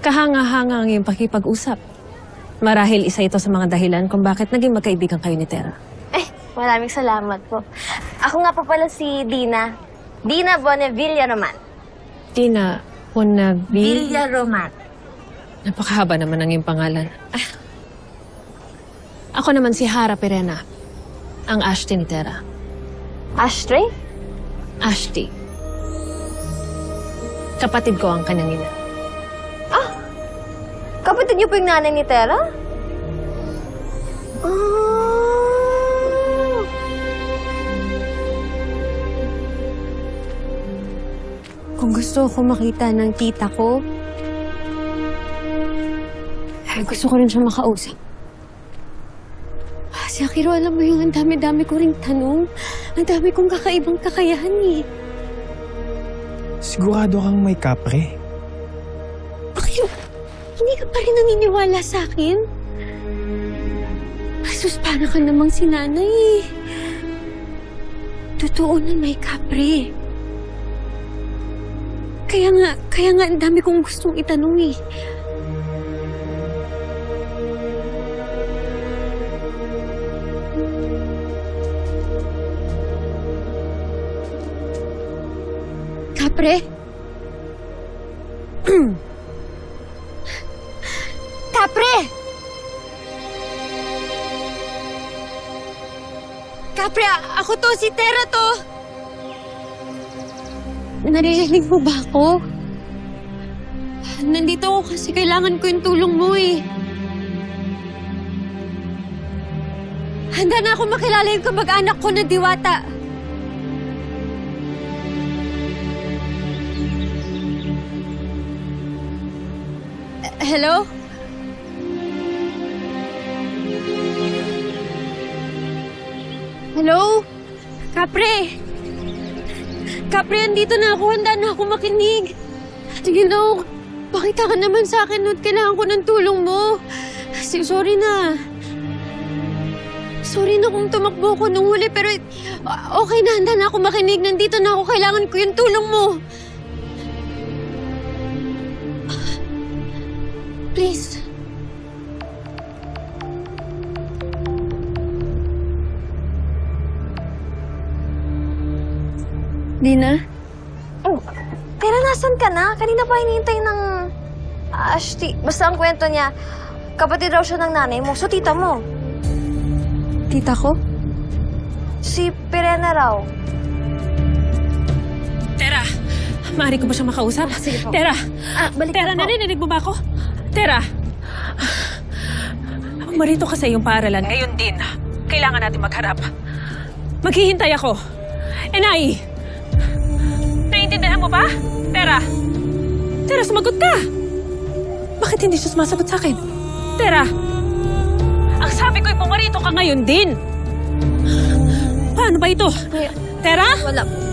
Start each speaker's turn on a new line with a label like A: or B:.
A: Kahanga-hanga ang iyong pakipag-usap. Marahil isa ito sa mga dahilan kung bakit naging magkaibigan kayo ni Tera.
B: Eh, maraming salamat po. Ako nga po pala si Dina. Dina Bonnevilla Roman.
A: Tina, Ponabil...
B: Roman.
A: Napakahaba naman ang iyong pangalan. Ah. Ako naman si Hara Perena, ang Ashti ni Tera.
B: Ashtray?
A: Ashti. Kapatid ko ang kanyang ina.
B: Kapatid niyo po yung nanay ni Tera? Ah.
C: Kung gusto ko makita ng tita ko, ay gusto ko rin siya makausap. Ah, Si Akiro, alam mo yung ang dami-dami ko ring tanong. Ang dami kong kakaibang kakayahan eh.
D: Sigurado kang may kapre.
C: Bakit hindi ka pa rin naniniwala sa akin? Sus, para ka namang si nanay eh. Totoo na may kapre. Kaya nga, kaya nga ang dami kong gustong itanong eh. Kapre? Kapre! Kapre, ako to, si Tera to! Naririnig mo ba ako? Nandito ako kasi kailangan ko yung tulong mo eh. Handa na ako makilala yung kamag-anak ko na diwata. Hello? Hello? Kapre! Kapre, andito na ako. Handa na ako makinig. Sige na, pakita ka naman sa akin at kailangan ko ng tulong mo. Si- Sorry na. Sorry na kung tumakbo ko nung huli, pero uh, okay na, handa na ako makinig. Nandito na ako. Kailangan ko yung tulong mo. Please. Dina?
B: Oh, Tera, nasan ka na? Kanina pa hinihintay ng Ashti. Basta ang kwento niya, kapatid raw siya ng nanay mo. So, tita mo.
C: Tita ko?
B: Si Pirena raw.
A: Tera, maaari ko ba siyang makausap?
B: Sige po.
A: Tera,
B: Ah, balik
A: Tera,
B: na po.
A: narinig mo ba ako? Tera! Marito ka sa iyong paaralan. Ngayon din, kailangan natin magharap. Maghihintay ako. Enay! Naiintindihan mo ba? Tera! Tera, sumagot ka! Bakit hindi siya sumasagot sa akin? Tera! Ang sabi ko'y pumarito ka ngayon din! Paano ba ito? Tera?
B: wala po.